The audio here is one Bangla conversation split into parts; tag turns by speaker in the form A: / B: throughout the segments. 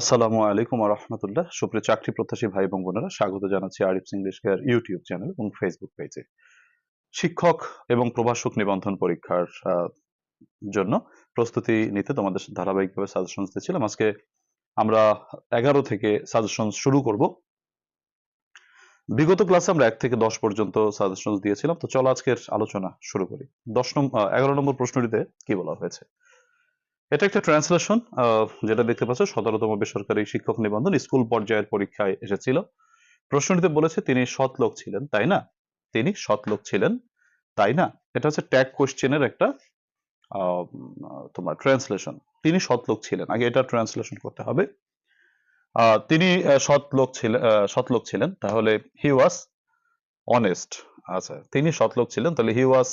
A: আসসালামু আলাইকুম রহমতুল্লাহ। সুপ্রিয় চাকরি প্রত্যাশী ভাই এবং বোনেরা, স্বাগত জানাচ্ছি Arif English care YouTube channel এবং ফেসবুক পেজে শিক্ষক এবং প্রভাষক নিবন্ধন পরীক্ষার জন্য প্রস্তুতি নিতে তোমাদের ধারাবাহিকভাবে সাজেশন দিচ্ছিলাম। আজকে আমরা এগারো থেকে সাজেশন শুরু করব। বিগত ক্লাসে আমরা এক থেকে দশ পর্যন্ত সাজেশন দিয়েছিলাম। তো চলো আজকের আলোচনা শুরু করি। দশ নম্বর এগারো নম্বর প্রশ্নটিতে কি বলা হয়েছে? এটা একটা ট্রান্সলেশন যেটা দেখতে পাচ্ছ, সতেরোতম বেসরকারি শিক্ষক নিবন্ধন স্কুল পর্যায়ের পরীক্ষায় এসেছিল। প্রশ্নটিতে বলেছে, তিনি সৎ লোক ছিলেন। তাই না? তিনি সৎ লোক ছিলেন। তাই না? এটা হচ্ছে ট্যাগ কোশ্চেনের একটা তোমার ট্রান্সলেশন তিনি সৎ লোক ছিলেন। আগে এটা ট্রান্সলেশন করতে হবে। তিনি সৎ লোক ছিলেন সৎ লোক ছিলেন। তাহলে হি ওয়াজ অনেস্ট আচ্ছা তিনি সৎ লোক ছিলেন? তাহলে he was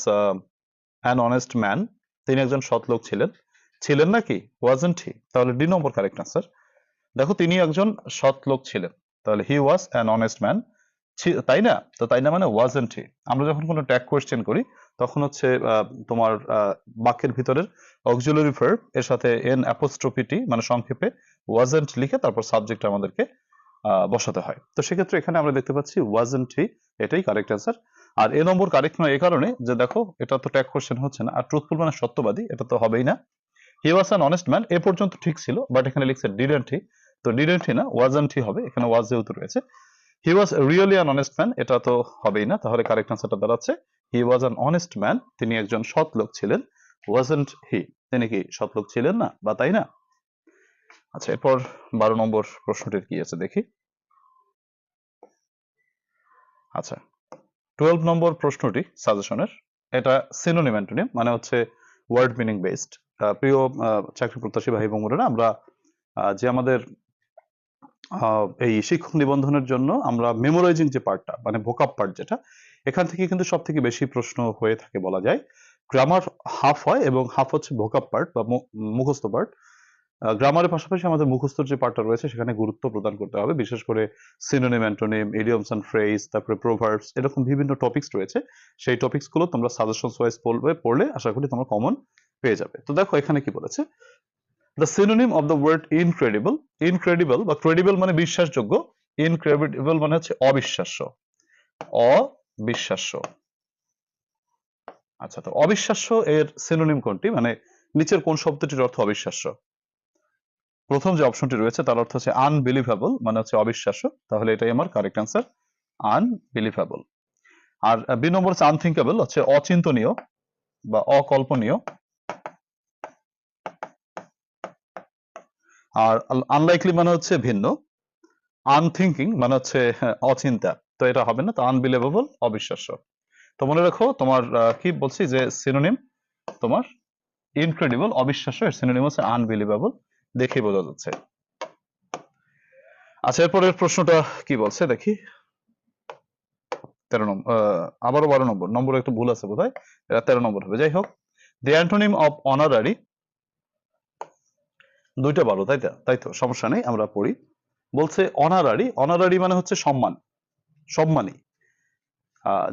A: an honest man তিনি একজন সৎ লোক ছিলেন। ছিলেন নাকি? ওয়াজেন্ট হি তাহলে ডি নম্বর কারেক্ট আনসার দেখো, তিনি একজন সৎ লোক ছিলেন। তাহলে he was an honest man তাই না? তো তাই না মানে ওয়াজেন্ট হি আমরা যখন কোনো ট্যাগ কোয়েশ্চেন করি, তখন হচ্ছে তোমার বাক্যের ভিতরের অক্সিলারি ভার্ব এর সাথে এন অ্যাপোস্ট্রোপিটি মানে সংক্ষেপে ওয়াজেন্ট লিখে তারপর সাবজেক্ট আমাদেরকে বসাতে হয়। তো সেক্ষেত্রে এখানে আমরা দেখতে পাচ্ছি ওয়াজেন্ট হি এটাই কারেক্ট অ্যান্সার আর এ নম্বর কারেক্ট নয় এই কারণে যে দেখো, এটা তো ট্যাগ কোয়েশ্চেন হচ্ছে না। আর ট্রুথফুল মানে সত্যবাদী, এটা তো হবেই না। He was an honest man এ পর্যন্ত ঠিক ছিল বাট এখানে লিখছে ডিডেন্ট হি তো ডিডেন্ট হি না ওয়াজেন্ট হি হবে, এখানে ওয়াজ যেহেতু রয়েছে। He was really an honest man এটা তো হবেই না, তাহলে কারেক্ট আনসারটা দাঁড়াচ্ছে। He was an honest man তিনি একজন সৎ লোক ছিলেন ওয়াজেন্ট হি তিনি কি সৎ লোক ছিলেন না, বা তাই না? আচ্ছা এরপর বারো নম্বর প্রশ্নটির কি আছে দেখি। আচ্ছা টুয়েলভ নম্বর প্রশ্নটি সাজেশনের এটা সিনোনিম অ্যান্টোনিম মানে হচ্ছে ওয়ার্ড মিনিং বেসড প্রিয় চাকরি প্রত্যাশী ভাই বোনেরা, আমরা যে আমাদের এই শিক্ষক নিবন্ধনের জন্য আমরা মেমোরাইজিং যে পার্টটা মানে ভোকাপ পার্ট যেটা, এখান থেকে কিন্তু সব থেকে বেশি প্রশ্ন হয়ে থাকে বলা যায়। গ্রামার হাফ হয় এবং হাফ হচ্ছে ভোকাপ পার্ট বা মুখস্থ পার্ট গ্রামারের পাশাপাশি আমাদের মুখস্থর যে পার্টটা রয়েছে, সেখানে গুরুত্ব প্রদান করতে হবে, বিশেষ করে synonym antonym idioms and phrase তারপরে প্রোভার্বস এরকম বিভিন্ন টপিকস রয়েছে। সেই টপিকসগুলো তোমরা সাজেশন ওয়াইজ পড়বে, পড়লে আশা করি তোমরা কমন পেয়ে যাবে। তো দেখো এখানে কি বলেছে? The synonym of the word incredible incredible বা ক্রেডিবল মানে বিশ্বাসযোগ্য ইনক্রেডিবল মানে হচ্ছে অবিশ্বাস্য। অবিশ্বাস্য। আচ্ছা তো অবিশ্বাস্য এর সিনোনিম কোনটি? মানে নিচের কোন শব্দটির অর্থ অবিশ্বাস্য? প্রথম যে অপশনটি রয়েছে, তার অর্থ হচ্ছে আনবিলিভেবল মানে হচ্ছে অবিশ্বাস্য। তাহলে এটাই আমার কারেক্ট অ্যান্সার আনবিলিভেবল আর বি নম্বর হচ্ছে আনথিঙ্কেবল হচ্ছে অচিন্তনীয় বা অকল্পনীয়। আর আনলাইকলি মানে হচ্ছে ভিন্ন। আনথিঙ্কিং মানে হচ্ছে হ্যাঁ, অচিন্তা। তো এটা হবে না তো আনবিলিভেবল অবিশ্বাস্য। তো মনে রাখো তোমার কি বলছি যে সিনোনিম তোমার ইনক্রেডিবল অবিশ্বাস্য এর সিনোনিম হচ্ছে আনবিলিভেবল দেখে বোঝা যাচ্ছে। আচ্ছা এরপরের প্রশ্নটা কি বলছে? দেখি। তেরো নম্বর আবারও বারো নম্বর। নম্বর একটু ভুল আছে বোধহয়। এটা তেরো নম্বর হবে। যাই হোক দি অ্যান্টোনিম অফ অনারারি দুইটা বারো তাই তাই তো, সমস্যা নেই, আমরা পড়ি। বলছে অনারারি অনারারি মানে হচ্ছে সম্মান সম্মানী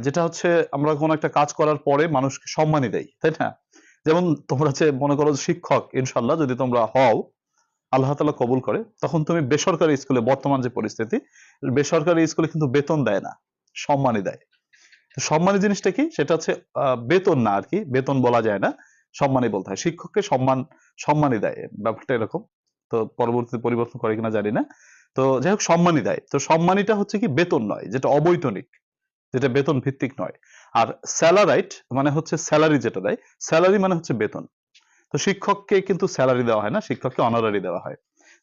A: যেটা হচ্ছে আমরা কোনো একটা কাজ করার পরে মানুষকে সম্মানই দেয় তাই না? যেমন তোমরা হচ্ছে মনে করো শিক্ষক ইনশাল্লাহ যদি তোমরা হও, আল্লাহ তালা কবুল করে, তখন তুমি বেসরকারি স্কুলে, বর্তমান যে পরিস্থিতি, বেসরকারি স্কুলে কিন্তু বেতন দেয় না, সম্মানই দেয়। সম্মানী জিনিসটা কি? সেটা হচ্ছে বেতন না আর কি, বেতন বলা যায় না। সম্মানই বলতে হয়। শিক্ষককে সম্মান, সম্মানই দেয়। ব্যাপারটা এরকম। তো পরবর্তীতে পরিবর্তন করে কিনা জানি না। তো যাই হোক, সম্মানই দেয়। তো সম্মানীটা হচ্ছে কি বেতন নয়, যেটা অবৈতনিক, যেটা বেতন ভিত্তিক নয়। আর স্যালারাইট মানে হচ্ছে স্যালারি যেটা দেয়, স্যালারি মানে হচ্ছে বেতন। তো শিক্ষককে কিন্তু স্যালারি দেওয়া হয় না, শিক্ষককে অনারারি দেওয়া হয়।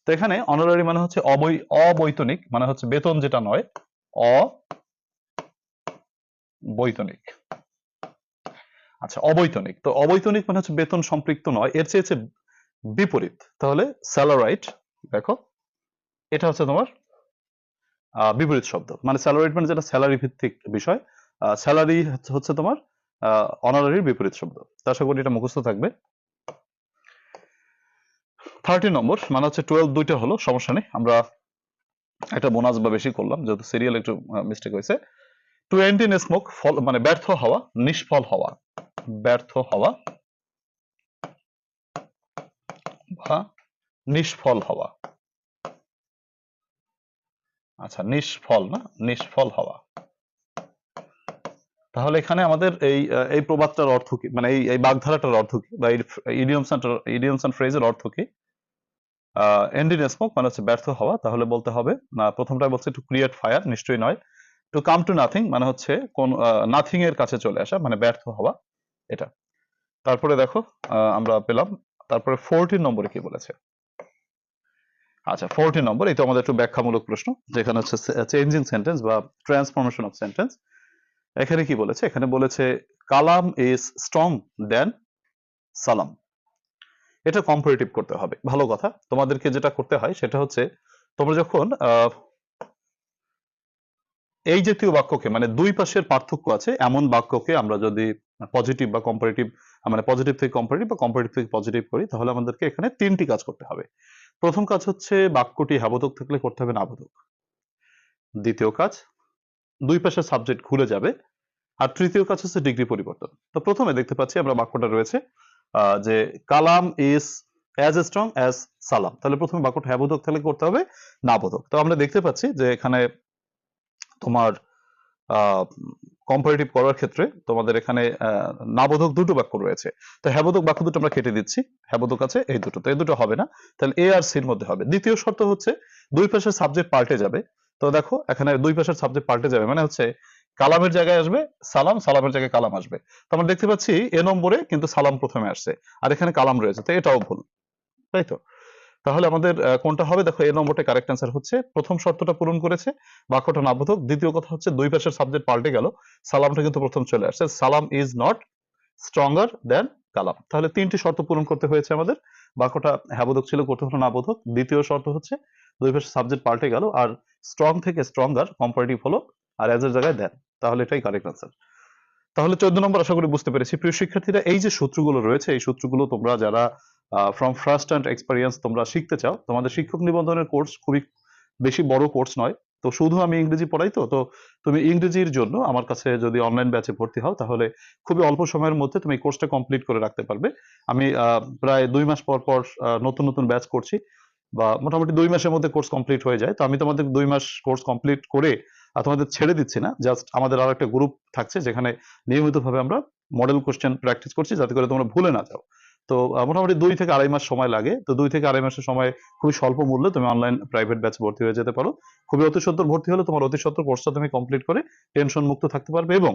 A: তো এখানে অনারারি মানে হচ্ছে অবৈ, অবৈতনিক মানে হচ্ছে বেতন যেটা নয়, অবৈতনিক। আচ্ছা অবৈতনিক। তো অবৈতনিক মানে হচ্ছে বেতন সম্পৃক্ত নয়, এর চেয়ে বিপরীত। তাহলে স্যালারাইট দেখো, এটা হচ্ছে তোমার বিপরীত শব্দ। মানে স্যালারাইট মানে যেটা স্যালারি ভিত্তিক বিষয় স্যালারি হচ্ছে তোমার অনারারির বিপরীত শব্দ। আশা করি এটা মুখস্থ থাকবে। থার্টি নম্বর মানে হচ্ছে টুয়েলভ দুইটা হলো, সমস্যা নেই, আমরা একটা বোনাস বা বেশি করলাম, যেহেতু সিরিয়াল একটু মিস্টেক হয়েছে। টু এন্টিন স্মোক ফল মানে ব্যর্থ হওয়া, নিষ্ফল হওয়া। ব্যর্থ হওয়া বা নিষ্ফল হওয়া। আচ্ছা নিষ্ফল না, নিষ্ফল হওয়া। তাহলে এখানে আমাদের এই এই প্রবাদটার অর্থ কি? মানে এই এই বাগধারাটার অর্থ কি? বা ইডিয়মস ইডিয়মস অ্যান্ড ফ্রেজের অর্থ কি? এন্ডিন মানে হচ্ছে ব্যর্থ হওয়া। তাহলে বলতে হবে, না প্রথমটা বলছে টু ক্রিয়েট ফায়ার নিশ্চয়ই নয়। টু কাম টু নাথিং মানে হচ্ছে কোন নাথিং এর কাছে চলে আসা মানে ব্যর্থ হওয়া। এটা। তারপরে দেখো আমরা পেলাম তারপরে ফোরটিন নম্বরে কি বলেছে? আচ্ছা ফোরটিন নম্বর তো আমাদের একটু ব্যাখ্যামূলক প্রশ্ন যেখানে হচ্ছে চেঞ্জিং সেন্টেন্স বা ট্রান্সফরমেশন অফ সেন্টেন্স এখানে কি বলেছে? এখানে বলেছে কালাম ইজ স্ট্রং দেন সালাম। এটা কম্পারেটিভ করতে হবে। ভালো কথা। তোমাদেরকে যেটা করতে হয় সেটা হচ্ছে তোমরা যখন আহ, এই জাতীয় বাক্যকে মানে দুই পাশের পার্থক্য আছে, এমন বাক্যকে আমরা যদি পজিটিভ বা কম্পারেটিভ মানে পজিটিভ থেকে কম্পারেটিভ বা কম্পারেটিভ থেকে পজিটিভ করি, তাহলে আমাদেরকে এখানে তিনটি কাজ করতে হবে। প্রথম কাজ হচ্ছে বাক্যটি হ্যাবোধক থাকলে করতে হবে নাবোধক দ্বিতীয় কাজ, দুই পাশের সাবজেক্ট ঘুরে যাবে। আর তৃতীয় কাজ হচ্ছে ডিগ্রি পরিবর্তন। তো প্রথমে দেখতে পাচ্ছি আমরা বাক্যটা রয়েছে যে Kalam is as strong as Salam. তাহলে প্রথমে বাক্যটা হ্যাবোধক থাকলে করতে হবে নাবোধক তো আমরা দেখতে পাচ্ছি যে এখানে তোমার কম্পারেটিভ করার ক্ষেত্রে তোমাদের এখানে নাবোধক দুটো বাক্য রয়েছে। তো হ্যাবোধক বাক্য দুটো আমরা কেটে দিচ্ছি। হ্যাবোধক আছে, এই দুটো। তো এই দুটো হবে না। তাহলে এ আর সির মধ্যে হবে। দ্বিতীয় শর্ত হচ্ছে, দুই পাশের সাবজেক্ট পাল্টে যাবে। তো দেখো, এখানে দুই পাশের সাবজেক্ট পাল্টে যাবে মানে হচ্ছে, কালামের জায়গায় আসবে, সালাম, সালামের জায়গায় কালাম আসবে। তো আমরা দেখতে পাচ্ছি এ নম্বরে কিন্তু সালাম প্রথমে আসছে। আর এখানে কালাম রয়েছে। তো এটাও ভুল। তাই তো? তাহলে আমাদের কোনটা হবে? দেখো, এ নম্বরটা কারেক্ট অ্যান্সার হচ্ছে, প্রথম শর্তটা পূরণ করেছে, বাক্যটা নাবোধক। দ্বিতীয় কথা হচ্ছে, দুই পাশের সাবজেক্ট পাল্টে গেল, সালামটা কিন্তু প্রথম চলে আসছে। Salam is not stronger than Kalam. তাহলে তিনটি শর্ত পূরণ করতে হয়েছে আমাদের। বাক্যটা হ্যাবোধক ছিল করতে হলো নাবোধক। দ্বিতীয় শর্ত হচ্ছে, দুই পাশের সাবজেক্ট পাল্টে গেল, আর স্ট্রং থেকে স্ট্রঙ্গার কম্পারেটিভ হলো, আর এর জায়গায় দেন তাহলে এটাই কারেক্ট আনসার তাহলে চোদ্দ নম্বর আশা করি বুঝতে পেরেছি। প্রিয় শিক্ষার্থীরা, এই যে সূত্রগুলো রয়েছে, এই সূত্রগুলো তোমরা যারা ফ্রম ফার্স্ট হ্যান্ড এক্সপেরিয়েন্স তোমরা শিখতে চাও। তোমাদের শিক্ষক নিবন্ধনের কোর্স খুবই বেশি বড় কোর্স নয়। তো শুধু আমি ইংরেজি পড়াই তো তো তুমি ইংরেজির জন্য আমার কাছে যদি অনলাইন ব্যাচে ভর্তি হও, তাহলে খুবই অল্প সময়ের মধ্যে তুমি কোর্সটা কমপ্লিট করে রাখতে পারবে। আমি প্রায় দুই মাস পর পর নতুন নতুন ব্যাচ করছি বা মোটামুটি দুই মাসের মধ্যে কোর্স কমপ্লিট হয়ে যায়। তো আমি তোমাদের দুই মাস কোর্স কমপ্লিট করে তোমাদের ছেড়ে দিচ্ছি না। জাস্ট আমাদের আরও একটা গ্রুপ থাকছে, যেখানে নিয়মিতভাবে আমরা মডেল কোশ্চেন প্র্যাকটিস করছি, যাতে করে তোমরা ভুলে না যাও। তো মোটামুটি দুই থেকে আড়াই মাস সময় লাগে। তো দুই থেকে আড়াই মাসের সময় খুবই স্বল্প মূল্যে তুমি অনলাইন প্রাইভেট ব্যাচ ভর্তি হয়ে যেতে পারো। খুবই অতি সত্তর ভর্তি হলে তোমার অতি সত্তর কোর্সটা তুমি কমপ্লিট করে টেনশন মুক্ত থাকতে পারবে এবং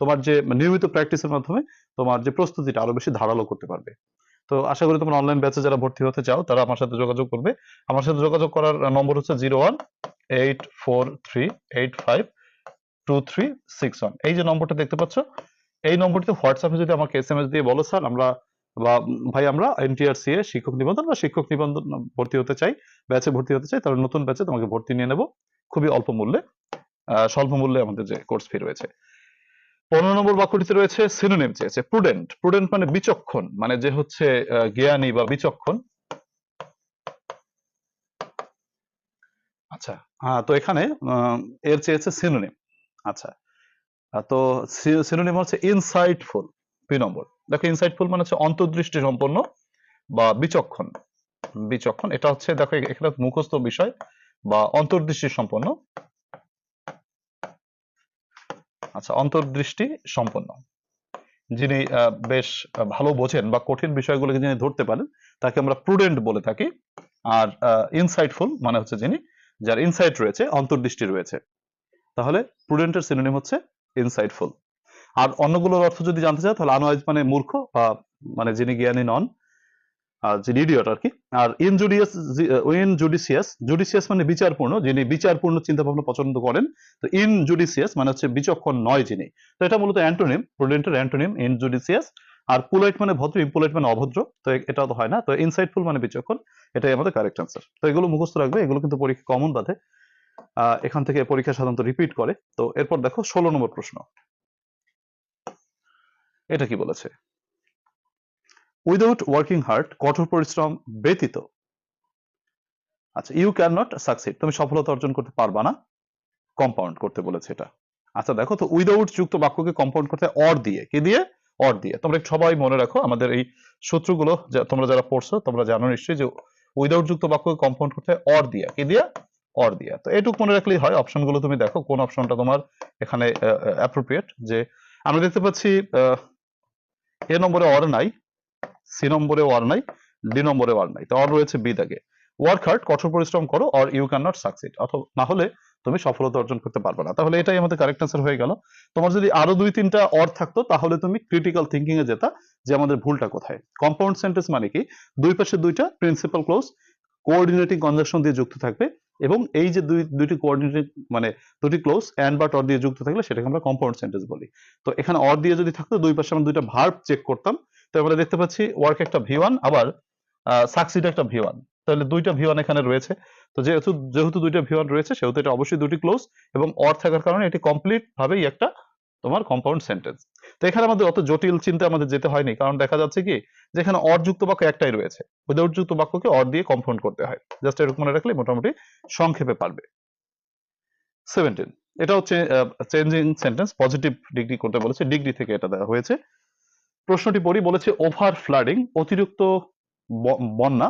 A: তোমার যে নিয়মিত প্র্যাকটিসের মাধ্যমে তোমার যে প্রস্তুতিটা আরও বেশি ধারালো করতে পারবে। তো আশা করি তোমরা অনলাইন ব্যাচে যারা ভর্তি হতে চাও, তারা আমার সাথে যোগাযোগ করবে। আমার সাথে যোগাযোগ করার নম্বর হচ্ছে zero one eight four three eight five two three six one এই যে নম্বরটা দেখতে পাচ্ছ, এই নম্বরটিতে হোয়াটসঅ্যাপে যদি আমাকে এস এম এস দিয়ে বলো, স্যার, আমরা বা ভাই আমরা এনটিআরসি এ শিক্ষক নিবন্ধন বা শিক্ষক নিবন্ধন ভর্তি হতে চাই ব্যাচে ভর্তি হতে চাই, তাহলে নতুন ব্যাচে তোমাকে ভর্তি নিয়ে নেব। খুবই অল্প মূল্যে স্বল্প মূল্যে আমাদের যে কোর্স ফি রয়েছে। পনেরো নম্বর বাক্যটিতে রয়েছে সিনোনিম চেয়েছে প্রুডেন্ট প্রুডেন্ট মানে বিচক্ষণ মানে যে হচ্ছে জ্ঞানী বা বিচক্ষণ। আচ্ছা হ্যাঁ তো এখানে এর চেয়েছে সিনোনিম আচ্ছা তো সিনোনিম হচ্ছে ইনসাইটফুল দুই নম্বর। দেখো ইনসাইটফুল মানে হচ্ছে অন্তর্দৃষ্টি সম্পন্ন বা বিচক্ষণ। বিচক্ষণ, এটা হচ্ছে দেখো এখানে মুখস্থ বিষয় বা অন্তর্দৃষ্টি সম্পন্ন। আচ্ছা অন্তর্দৃষ্টি সম্পন্ন। যিনি বেশ ভালো বোঝেন বা কঠিন বিষয়গুলোকে যিনি ধরতে পারেন, তাকে আমরা প্রুডেন্ট বলে থাকি। আর ইনসাইটফুল মানে হচ্ছে যিনি, যার ইনসাইট রয়েছে, অন্তর্দৃষ্টি রয়েছে। তাহলে প্রুডেন্টের সিনোনিম হচ্ছে ইনসাইটফুল আর অন্যগুলোর অর্থ যদি জানতে চাও, তাহলে আনওয়াইজ মানে মূর্খ বা মানে যিনি জ্ঞানী নন যিনি ইডিয়ট আর কি। আর ইনজুডিয়াস ইন জুডিসিয়াস জুডিসিয়াস মানে বিচারপূর্ণ, যিনি বিচারপূর্ণ চিন্তা ভাবনা পছন্দ করেন, তো ইন জুডিসিয়াস মানে হচ্ছে বিচক্ষণ নয় যিনি। তো এটা মূলত অ্যান্টোনিম, প্রুডেন্টের অ্যান্টোনিম ইন জুডিসিয়াস আর পুলাইট মানে ভদ্র ইম্পুলাইট মানে অভদ্র, তো এটা তো হয় না, তো ইনসাইটফুল মানে বিচক্ষণ, এটাই আমাদের কারেক্ট অ্যান্সার তো এগুলো মুখস্থ রাখবে, এগুলো কিন্তু পরীক্ষা কমন বাধে এখান থেকে পরীক্ষা সাধারণত রিপিট করে। তো এরপর দেখো ষোলো নম্বর প্রশ্ন। এটা কি বলেছে? উইদাউট ওয়ার্কিং হার্ড কঠোর পরিশ্রম ব্যতীত। আচ্ছা ইউ ক্যান নট সাকসিড তুমি সফলতা অর্জন করতে পারবা না। কম্পাউন্ড করতে বলেছে এটা। আচ্ছা দেখো তো উইদাউট যুক্ত বাক্যকে কম্পাউন্ড করতে অর দিয়ে। কি দিয়ে? অর দিয়ে। তোমরা সবাই মনে রাখো, আমাদের এই সূত্রগুলো তোমরা যারা পড়ছো, তোমরা জানো নিশ্চয়ই যে উইদাউট যুক্ত বাক্যকে কম্পাউন্ড করতে অর দিয়ে। কি দিয়ে? অর দিয়া। তো এটুকু মনে রাখলেই হয় অপশনগুলো তুমি দেখো, কোন অপশনটা তোমার এখানে অ্যাপ্রোপ্রিয়েট যে আমরা দেখতে পাচ্ছি এ নম্বরে অর নাই সি নম্বরে অর নাই ডি নম্বরে অর নাই। তো অর রয়েছে বি দাগে। ওয়ার্ক হার্ড কঠোর পরিশ্রম করো or you can not succeed অথবা না হলে তুমি সফলতা অর্জন করতে পারবে না। তাহলে এটাই আমাদের কারেক্ট আনসার হয়ে গেল। তোমার যদি আরও দুই তিনটা অর থাকতো, তাহলে তুমি ক্রিটিক্যাল থিঙ্কিং এ যেতা যে আমাদের ভুলটা কোথায়। কম্পাউন্ড সেন্টেন্স মানে কি? দুই পাশে দুইটা প্রিন্সিপাল ক্লোজ কোঅর্ডিনেটিং কনজাকশন দিয়ে যুক্ত থাকবে এবং এই যে দুই, দুইটি কোঅর্ডিনেটিং মানে দুটি ক্লোজ অ্যান্ড বা অর দিয়ে যুক্ত থাকলে সেটাকে আমরা কম্পাউন্ড সেন্টেন্স বলি। তো এখানে অর দিয়ে যদি থাকতো, দুই পাশে আমরা দুইটা ভার্ব চেক করতাম। তো আমরা দেখতে পাচ্ছি ওয়ার্ক একটা ভি ওয়ান আবার সাকসিড একটা ভি ওয়ান তাহলে দুইটা ভি ওয়ান এখানে রয়েছে। তো যেহেতু যেহেতু দুইটা ভি ওয়ান রয়েছে, সেহেতু এটা অবশ্যই দুটি ক্লোজ এবং অর থাকার কারণে এটি কমপ্লিট ভাবেই একটা তোমার কম্পাউন্ড সেন্টেন্স তো এখানে আমাদের অত জটিল চিন্তা আমাদের যেতে হয়নি, কারণ দেখা যাচ্ছে কি যেখানে অর যুক্ত বাক্য একটাই রয়েছে। উইদাউট যুক্ত বাক্যকে অর দিয়ে কম্পাউন্ড করতে হয়। জাস্ট এরকম মনে রাখলে মোটামুটি সংক্ষেপে পারবে। সেভেন্টিন এটা হচ্ছে চেঞ্জিং সেন্টেন্স পজিটিভ ডিগ্রি করতে বলেছে ডিগ্রি থেকে এটা দেওয়া হয়েছে। প্রশ্নটি পড়ি, বলেছে ওভার ফ্লাডিং অতিরিক্ত বন্যা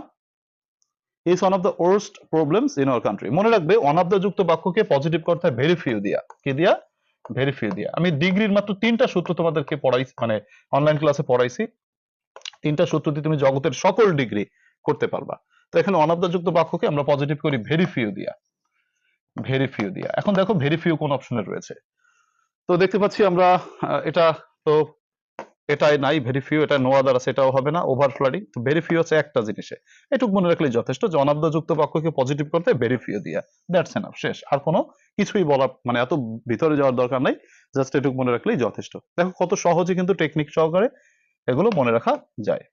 A: is one of the worst problems in our country মনে রাখবে ওয়ান অফ দ্য যুক্ত বাক্যকে পজিটিভ করতে হয় ভেরি ফিউ দিয়া। কি দিয়া? ভেরি দিয়ে। আমি ডিগ্রির মাত্র তিনটা সূত্র তোমাদেরকে পড়াইছি মানে অনলাইন ক্লাসে পড়াইছি। তিনটা সূত্র দিয়ে তুমি জগতের সকল ডিগ্রি করতে পারবা। তো এখানে ওয়ান যুক্ত বাক্যকে আমরা পজিটিভ করি ভেরিফিউ দিয়া। ভেরিফিউ দিয়া। এখন দেখো ভেরিফিউ কোন অপশনে রয়েছে। তো দেখতে পাচ্ছি আমরা এটা তো এটাই নাই ভেরি ফিউ এটা নো আদার আছে, এটাও হবে না ওভার ফ্লাডিং তো ভেরি ফিউ হচ্ছে একটা জিনিসে। এটুকু মনে রাখলেই যথেষ্ট যে অনাব্দ যুক্ত বাক্যকে পজিটিভ করতে ভেরি ফিউ দিয়া। দ্যাটস এনাফ শেষ। আর কোনো কিছুই বলা মানে এত ভিতরে যাওয়ার দরকার নাই জাস্ট এটুকু মনে রাখলেই যথেষ্ট। দেখো কত সহজে কিন্তু টেকনিক সহকারে এগুলো মনে রাখা যায়।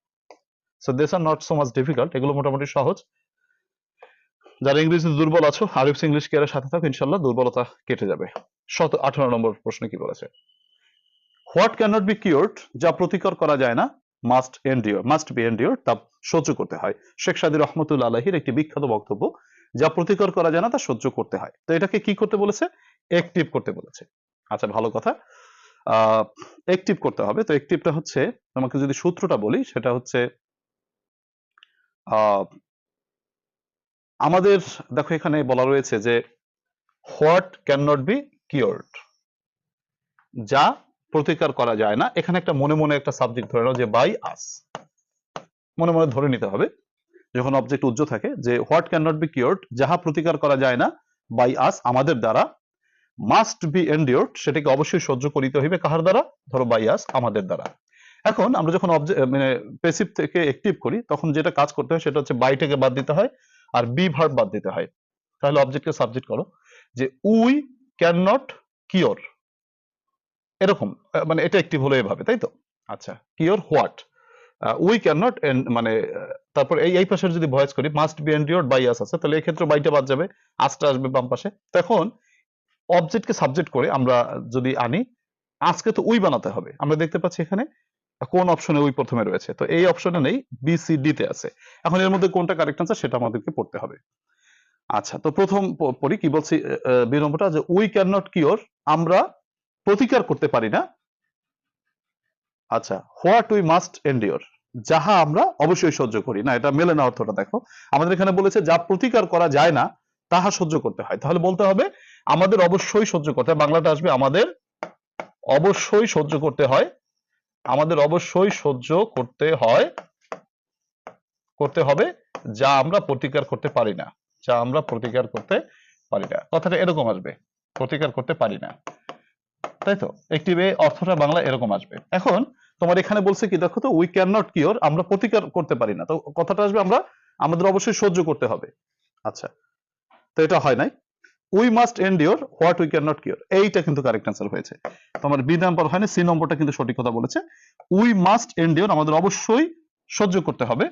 A: So this are not so much difficult এগুলো মোটামুটি সহজ। যারা ইংরেজিতে দুর্বল আছো আরিফস ইংলিশ কেয়ারের সাথে থাকো ইনশাল্লাহ দুর্বলতা কেটে যাবে। শত, আঠারো নম্বর প্রশ্নে কি বলেছে? What can not be cured যা প্রতিকার করা যায় না must endure must be endure তা সহ্য করতে হয়। শেখ সাদি রহমতুল্লাহ আলহির একটি বিখ্যাত বক্তব্য, যা প্রতিকার করা যায় না, তা সহ্য করতে হয়। তো এটাকে কি করতে বলেছে? অ্যাক্টিভ করতে বলেছে। আচ্ছা ভালো কথা। অ্যাক্টিভ করতে হবে। তো অ্যাক্টিভটা হচ্ছে, তোমাকে যদি সূত্রটা বলি, সেটা হচ্ছে আমাদের, দেখো এখানে বলা রয়েছে যে what can not be cured যা প্রতিকার করা যায় না। এখানে একটা মনে মনে একটা সাবজেক্ট ধরে নাও যে বাই আস মনে মনে ধরে নিতে হবে। যখন অবজেক্ট উজ্জ্ব থাকে যে what can not be cured যাহা প্রতিকার করা যায় না বাই আস আমাদের দ্বারা মাস্ট বি এন্ডিওর্ড সেটাকে অবশ্যই সহ্য করিতে হইবে কাহার দ্বারা? ধরো বাই আস আমাদের দ্বারা। এখন আমরা যখন অবজেক্ট মানে পেসিভ থেকে অ্যাক্টিভ করি, তখন যেটা কাজ করতে হয় সেটা হচ্ছে বাইটাকে বাদ দিতে হয় আর বি ভার্ব বাদ দিতে হয়। তাহলে অবজেক্টকে সাবজেক্ট করো যে উই ক্যান নট কিওর এরকম মানে এটা অ্যাক্টিভ হলো এভাবে, তাই তো? আচ্ছা cure what we can not মানে তারপর এই এই পাশের যদি ভয়েস করি must be endured by us আছে, তাহলে এই ক্ষেত্রে বাইটা বাদ যাবে আসটা আসবে বাম পাশে। তখন অবজেক্টকে সাবজেক্ট করে আমরা যদি আনি, আজকে তো উই বানাতে হবে। আমরা দেখতে পাচ্ছি এখানে, কোন অপশনে উই প্রথমে রয়েছে। তো এই অপশনে নেই বি সি তে আছে। এখন এর মধ্যে কোনটা কারেক্ট আনসার সেটা আমাদেরকে পড়তে হবে। আচ্ছা তো প্রথম পড়ি, কি বলছি বি নম্বরটা যে উই ক্যান নট কিওর আমরা প্রতিকার করতে পারি না। আচ্ছা হোয়াট উই মাস্ট এন্ডিওর যাহা আমরা অবশ্যই সহ্য করি। না, এটা মেলে না অর্থটা দেখো। আমাদের এখানে বলেছে, যা প্রতিকার করা যায় না, তাহা সহ্য করতে হয়। তাহলে বলতে হবে, আমাদের অবশ্যই সহ্য করতে হয়। বাংলাটা আসবে, আমাদের অবশ্যই সহ্য করতে হয়। আমাদের অবশ্যই সহ্য করতে হয়, করতে হবে, যা আমরা প্রতিকার করতে পারি না। যা আমরা প্রতিকার করতে পারি না। কথাটা এরকম আসবে, প্রতিকার করতে পারি না। তাই তো? একটি অর্থটা বাংলা এরকম আসবে। এখন তোমার এখানে বলছে কি, দেখো তো উই ক্যান নট কিওর আমরা প্রতিকার করতে পারি না। তো কথাটা আসবে আমরা, আমাদের অবশ্যই সহ্য করতে হবে। আচ্ছা তো এটা হয় নাই। We must endure what we can not cure এইটা কিন্তু কারেক্ট অ্যান্সার হয়েছে। তোমার বি নাম্বার হয়নি সি নম্বরটা কিন্তু সঠিক কথা বলেছে। উই মাস্ট এন্ডিওর আমাদের অবশ্যই সহ্য করতে হবে।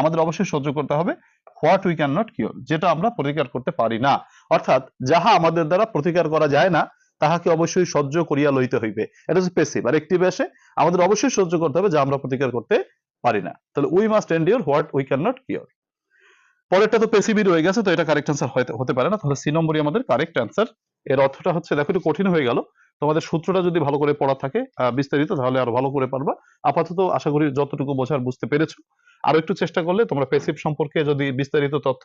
A: আমাদের অবশ্যই সহ্য করতে হবে what we can not cure যেটা আমরা প্রতিকার করতে পারি না। অর্থাৎ যাহা আমাদের দ্বারা প্রতিকার করা যায় না তাহাকে অবশ্যই সহ্য করিয়া লইতে হইবে। এটা হচ্ছে পেসিভ আর একটিভ আসে, আমাদের অবশ্যই সহ্য করতে হবে, যা আমরা প্রতিকার করতে পারি না। তাহলে we must endure what we can not cure পরেরটা তো পেসিভই রয়ে গেছে, তো এটা কারেক্ট অ্যান্সার হতে পারে না। তাহলে সি নম্বরই আমাদের কারেক্ট অ্যান্সার এর অর্থটা হচ্ছে, দেখো একটু কঠিন হয়ে গেল। তোমাদের সূত্রটা যদি ভালো করে পড়া থাকে বিস্তারিত, তাহলে আরও ভালো করে পারবা। আপাতত আশা করি যতটুকু বোঝার বুঝতে পেরেছ। আরও একটু চেষ্টা করলে তোমরা পেসিভ সম্পর্কে যদি বিস্তারিত তথ্য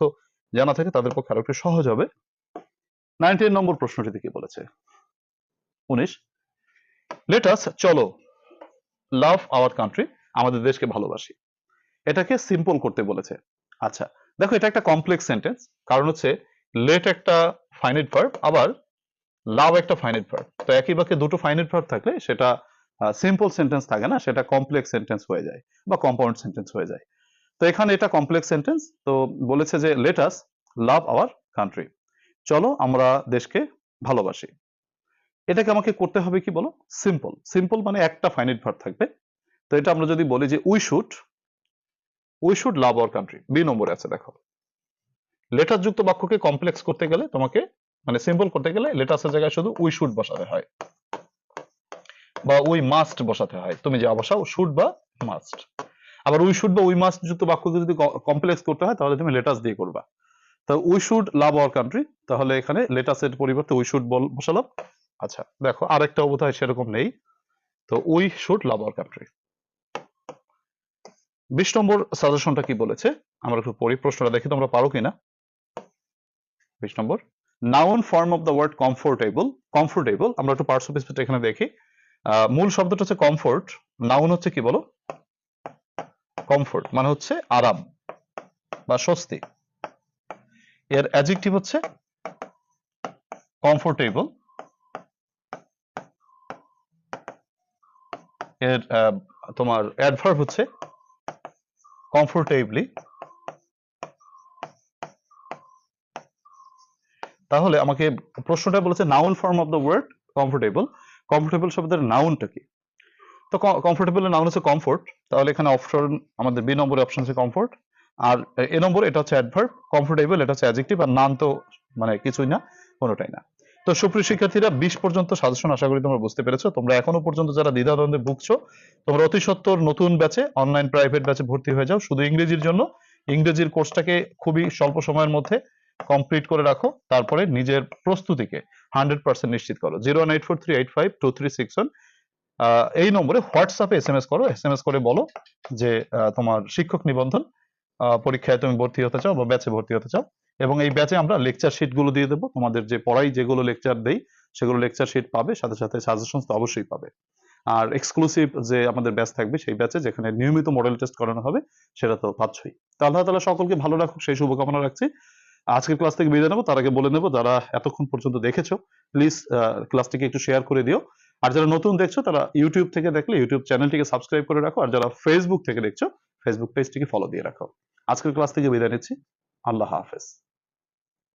A: জানা থাকে, তাদের পক্ষে আরও একটু সহজ হবে। নাইনটিন নম্বর প্রশ্নটিতে কি বলেছে। উনিশ। লেটাস চলো লাভ আওয়ার কান্ট্রি আমাদের দেশকে ভালোবাসি। এটাকে সিম্পল করতে বলেছে। আচ্ছা দেখো এটা একটা কমপ্লেক্স সেন্টেন্স কারণ হচ্ছে লেট একটা ফাইনাইট ভার্ব আবার লাভ একটা ফাইনাইট ভার্ব তো একই বাক্যে দুটো ফাইনাইট ভার্ব থাকলে সেটা সিম্পল সেন্টেন্স থাকে না, সেটা কমপ্লেক্স সেন্টেন্স হয়ে যায় বা কম্পাউন্ড সেন্টেন্স হয়ে যায়। তো এখানে এটা কমপ্লেক্স সেন্টেন্স তো বলেছে যে let us love our country চলো আমরা দেশকে ভালোবাসি। এটাকে আমাকে করতে হবে কি বলো? সিম্পল সিম্পল মানে একটা ফাইনাইট ভার্ব থাকবে। তো এটা আমরা যদি বলি যে we should we should love our country B নম্বরে আছে, দেখো। লেটার যুক্ত বাক্যকে কমপ্লেক্স করতে গেলে তোমাকে মানে সিম্পল করতে গেলে লেটাসের জায়গায় শুধু উই শুড বসাতে হয়। বা উই মাস্ট বসাতে হয়। তুমি যা বসাও শুড বা মাস্ট আবার উই শুড বা উই মাস্ট যুক্ত বাক্যকে যদি কমপ্লেক্স করতে হয়, তাহলে তুমি লেটাস দিয়ে করবা। তো we should love our country তাহলে এখানে লেটাসের পরিবর্তে উই শুড বসালাম। আচ্ছা দেখো আরেকটা বোধহয় সেরকম নেই। তো we should love our country বিশ নম্বর সাজেশনটা কি বলেছে? আমরা একটু পড়ি, প্রশ্নটা দেখি তোমরা পারো কিনা? বিশ number noun form of the word comfortable comfortable আমরা একটু পার্টস অফ স্পিচ এখানে দেখি। মূল শব্দটা হচ্ছে কমফোর্ট নাউন হচ্ছে কি বলো? কমফোর্ট মানে হচ্ছে আরাম বা স্বস্তি। এর অ্যাডজেক্টিভ হচ্ছে কমফোর্টেবল এর তোমার অ্যাডভার্ব হচ্ছে কমফোর্টেবলি তাহলে আমাকে প্রশ্নটা বলেছে noun form of the word comfortable comfortable শব্দের নাউনটা কি? তো কমফোর্টেবল নাউন হচ্ছে কমফোর্ট তাহলে এখানে অপশন আমাদের বি নম্বরে অপশন হচ্ছে কমফোর্ট আর এ নম্বর এটা হচ্ছে অ্যাডভার্ব কমফোর্টেবল এটা হচ্ছে অ্যাডজেক্টিভ আর নাম তো মানে কিছুই না, কোনোটাই না। তো সুপ্রিয় শিক্ষার্থীরা, বিশ পর্যন্ত সাজেশন আশা করি তোমরা বুঝতে পেরেছ। তোমরা এখনও পর্যন্ত যারা দ্বিধাদ্বন্দ্বে ভুগছো, তোমরা অতি সত্তর নতুন ব্যাচে অনলাইন প্রাইভেট ব্যাচে ভর্তি হয়ে যাও শুধু ইংরেজির জন্য। ইংরেজির কোর্সটাকে খুবই স্বল্প সময়ের মধ্যে কমপ্লিট করে রাখো, তারপরে নিজের প্রস্তুতিকে হান্ড্রেড পার্সেন্ট নিশ্চিত করো। Zero eight four three eight five two three six one এই নম্বরে হোয়াটসঅ্যাপে এস এম এস করো। এস এম এস করে বলো যে তোমার শিক্ষক নিবন্ধন পরীক্ষায় তুমি ভর্তি হতে চাও বা ব্যাচে ভর্তি হতে চাও এবং এই ব্যাচে আমরা লেকচার শিটগুলো দিয়ে দেবো। তোমাদের যে পড়াই যেগুলো লেকচার দেই, সেগুলো লেকচার শিট পাবে, সাথে সাথে সাজেশন তো অবশ্যই পাবে। আর এক্সক্লুসিভ যে আমাদের ব্যাচ থাকবে, সেই ব্যাচে যেখানে নিয়মিত মডেল টেস্ট করানো হবে, সেটা তো পাচ্ছই। তো আল্লাহ তালা সকলকে ভালো রাখুক, সেই শুভকামনা রাখছি। আজকের ক্লাস থেকে বিদায় নেব। তার আগে বলে নেব, যারা এতক্ষণ পর্যন্ত দেখেছ প্লিজ ক্লাসটিকে একটু শেয়ার করে দিও। আর যারা নতুন দেখছ, তারা ইউটিউব থেকে দেখলে ইউটিউব চ্যানেলটিকে সাবস্ক্রাইব করে রাখো, আর যারা ফেসবুক থেকে দেখছ ফেসবুক পেজটিকে ফলো দিয়ে রাখো। আজকের ক্লাস থেকে বিদায় নিচ্ছি। আল্লাহ হাফেজ।